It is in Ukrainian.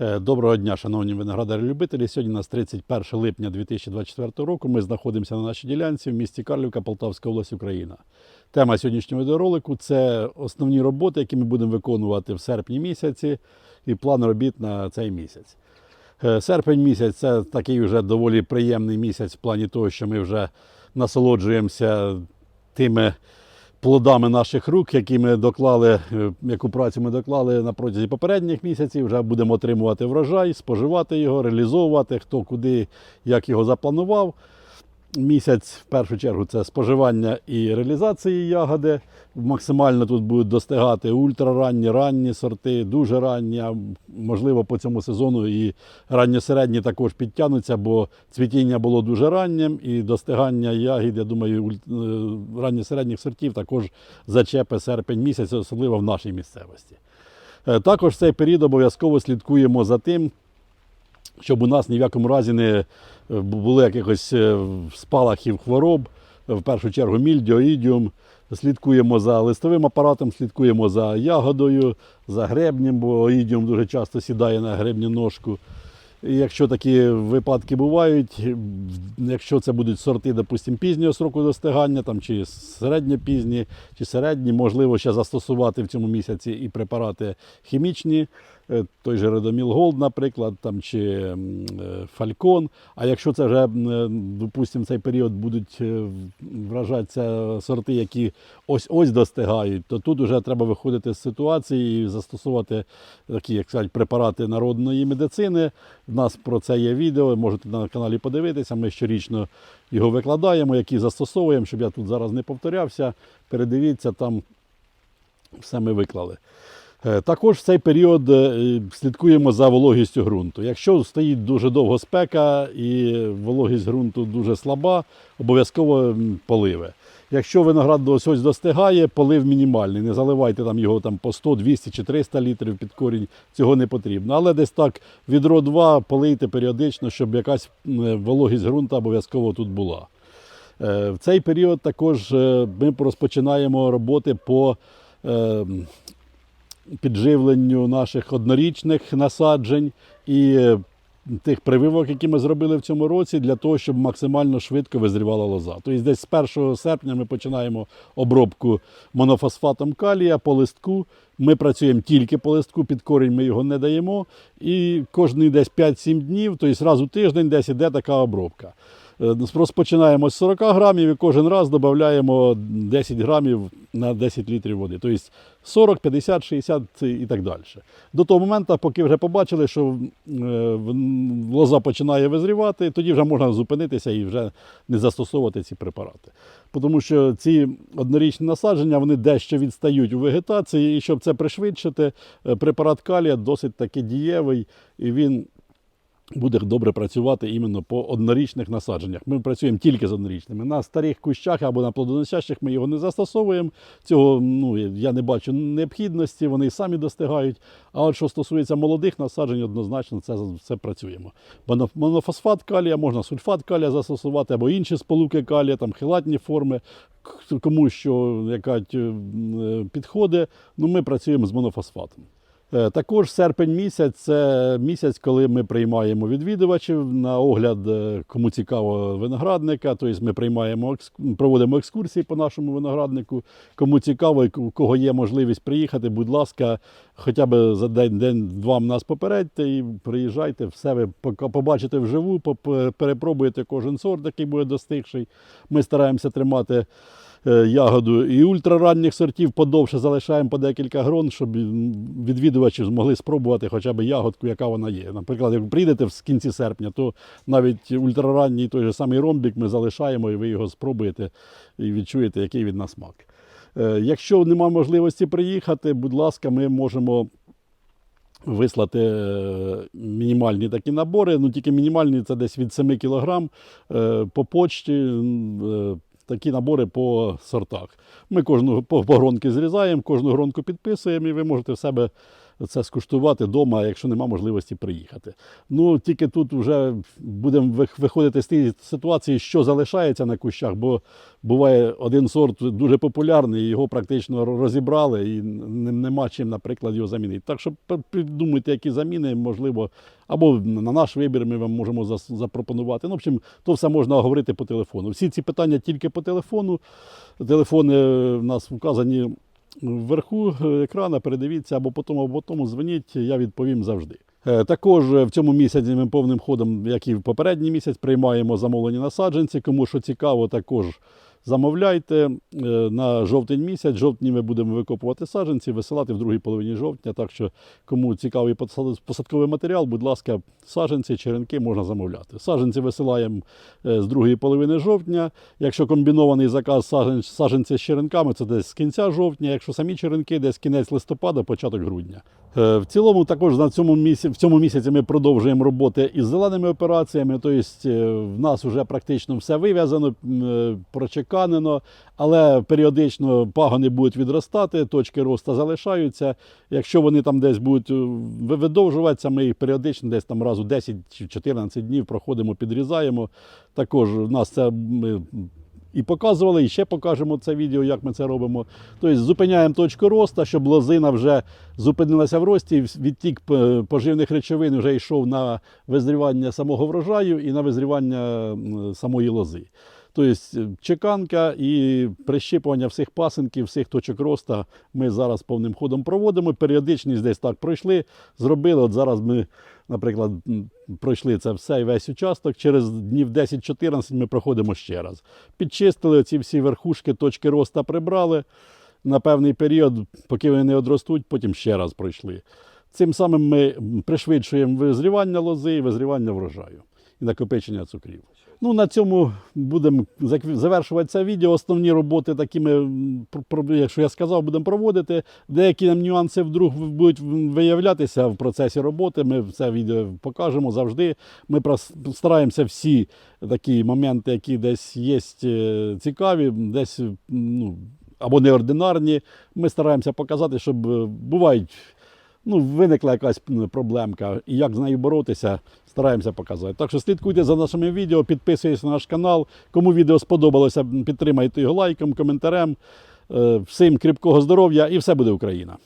Е, Доброго дня, шановні виноградарі-любителі. Сьогодні у нас 31 липня 2024 року. Ми знаходимося на нашій ділянці в місті Карлівка, Полтавська область, Україна. Тема сьогоднішнього відеоролику – це основні роботи, які ми будемо виконувати в серпні місяці, і план робіт на цей місяць. Е, Серпень місяць це такий вже доволі приємний місяць в плані того, що ми вже насолоджуємося тими плодами наших рук, які ми доклали, е, яку працю ми доклали на протязі попередніх місяців. Вже будемо отримувати врожай, споживати його, реалізовувати, хто куди, як його запланував. Місяць, в першу чергу, це споживання і реалізації ягоди. Максимально тут будуть достигати ультраранні, ранні сорти, дуже ранні. Можливо, по цьому сезону і ранньо-середні також підтягнуться, бо цвітіння було дуже раннім, і достигання ягід, я думаю, е, ранньо-середніх сортів також зачепи серпень місяць, особливо в нашій місцевості. Е, Також в цей період обов'язково слідкуємо за тим, щоб у нас ні в якому разі не е, було якихось е, спалахів хвороб, в першу чергу мільдіо, ідіум. Слідкуємо за листовим апаратом, слідкуємо за ягодою, за гребнем, бо ідіум дуже часто сідає на гребню ножку. І якщо такі випадки бувають, якщо це будуть сорти, допустимо, пізнього сроку достигання, там, чи середньопізні, чи середні, можливо ще застосувати в цьому місяці і препарати хімічні, той же Редоміл Голд, наприклад, там, чи е, Фалькон. А якщо це вже, е, допустимо, цей період будуть е, вражатися сорти, які ось-ось достигають, то тут вже треба виходити з ситуації і застосувати такі, як сказати, препарати народної медицини. У нас про це є відео, можете на каналі подивитися. Ми щорічно його викладаємо, які застосовуємо, щоб я тут зараз не повторявся. Передивіться, там все ми виклали. Е, Також в цей період е, слідкуємо за вологістю ґрунту. Якщо стоїть дуже довго спека і вологість ґрунту дуже слаба, обов'язково м, поливи. Якщо виноград ось ось достигає, полив мінімальний. Не заливайте там його там по 100, 200 чи 300 літрів під корінь, цього не потрібно. Але десь так відро 2 полийте періодично, щоб якась вологість ґрунту обов'язково тут була. Е, В цей період також е, ми розпочинаємо роботи по е, підживленню наших однорічних насаджень і е, тих прививок, які ми зробили в цьому році, для того, щоб максимально швидко визрівала лоза. Тобто десь з 1 серпня ми починаємо обробку монофосфатом калія по листку. Ми працюємо тільки по листку, під корінь ми його не даємо. І кожні десь 5-7 днів, тобто раз у тиждень десь іде така обробка. Е, Розпочинаємо з 40 грамів і кожен раз додаємо 10 грамів на 10 літрів води. Тобто 40, 50, 60 і так далі. До того моменту, поки вже побачили, що е, лоза починає визрівати, тоді вже можна зупинитися і вже не застосовувати ці препарати. Тому що ці однорічні насадження вони дещо відстають у вегетації, і щоб це пришвидшити, е, препарат калія досить таки дієвий, і він буде добре працювати іменно по однорічних насадженнях. Ми працюємо тільки з однорічними. На старих кущах або на плодоносящих ми його не застосовуємо. Цього ну, я не бачу необхідності, вони самі достигають. А от що стосується молодих насаджень, однозначно це, це працюємо. Моно- Монофосфат калія, можна сульфат калія застосувати або інші сполуки калія, там хелатні форми. Кому що яка підходить, ну ми працюємо з монофосфатом. Е, Також серпень місяць це місяць, коли ми приймаємо відвідувачів на огляд, е, кому цікаво виноградника. Тобто ми приймаємо проводимо екскурсії по нашому винограднику. Кому цікаво, у кого є можливість приїхати, будь ласка, хоча б за день, день-два нас попередьте і приїжджайте, все ви побачите вживу, перепробуєте кожен сорт, який буде достигший. Ми стараємося тримати ягоду і ультраранніх сортів подовше залишаємо по декілька грон, щоб відвідувачі змогли спробувати хоча б ягодку, яка вона є. Наприклад, як ви прийдете в кінці серпня, то навіть ультраранній той же самий ромбік ми залишаємо, і ви його спробуєте і відчуєте, який він на смак. Е, Якщо немає можливості приїхати, будь ласка, ми можемо вислати е, мінімальні такі набори. Ну тільки мінімальні це десь від 7 кг е, по почті. Такі набори по сортах. Ми кожну по, по гронки зрізаємо, кожну гронку підписуємо, і ви можете в себе це скуштувати вдома, якщо нема можливості приїхати. Ну тільки тут вже будемо виходити з тієї ситуації, що залишається на кущах, бо буває один сорт дуже популярний, його практично розібрали, і нема чим, наприклад, його замінити. Так що придумайте, які заміни, можливо, або на наш вибір ми вам можемо запропонувати. Ну, в общем, то все можна говорити по телефону. Всі ці питання тільки по телефону. Телефони в нас вказані вверху екрана. Передивіться або по тому, або тому дзвоніть, я відповім завжди. Е, Також в цьому місяці ми повним ходом, як і в попередній місяць, приймаємо замовлені насадженці. Кому що цікаво, також замовляйте Е, на жовтень місяць. Жовтні ми будемо викопувати саджанці, висилати в другій половині жовтня. Так що, кому цікавий посадковий матеріал, будь ласка, саджанці, черенки можна замовляти. Саджанці висилаємо е, з другої половини жовтня. Якщо комбінований заказ саджан- саджанці з черенками, це десь з кінця жовтня. Якщо самі черенки, десь кінець листопада, початок грудня. Е, В цілому, також на цьому місяці, в цьому місяці ми продовжуємо роботи із зеленими операціями. Тобто в нас вже практично все вив'язано, м, е, але періодично пагони будуть відростати, точки росту залишаються. Якщо вони там десь будуть е, видовжуватися, ми їх періодично десь там раз у 10 чи 14 днів проходимо, підрізаємо. Також у нас це ми і показували, і ще покажемо це відео, як ми це робимо. Тобто зупиняємо точку росту, щоб лозина вже зупинилася в рості, відтік поживних речовин вже йшов на визрівання самого врожаю і на визрівання самої лози. Тобто чеканка і прищіпування всіх пасинків, всіх точок росту ми зараз повним ходом проводимо. Періодичність десь так пройшли, зробили. От зараз ми, наприклад, пройшли це все і весь участок. Через днів 10-14 ми проходимо ще раз. Підчистили ці всі верхушки, точки росту прибрали на певний період, поки вони не одростуть, потім ще раз пройшли. Цим самим ми пришвидшуємо визрівання лози і визрівання врожаю і накопичення цукрів. Ну, на цьому будемо завершувати це відео. Основні роботи такі ми, м, про- про- якщо я сказав, будемо проводити. Деякі нам нюанси вдруг будуть виявлятися в процесі роботи. Ми це відео покажемо завжди. Ми стараємося всі такі моменти, які десь є е, цікаві, десь ну, або неординарні. Ми стараємося показати, щоб е, бувають ну, виникла якась проблемка, і як з нею боротися, стараємося показати. Так що слідкуйте за нашими відео, підписуйтесь на наш канал. Кому відео сподобалося, підтримайте його лайком, коментарем. Е, Всім кріпкого здоров'я і все буде Україна!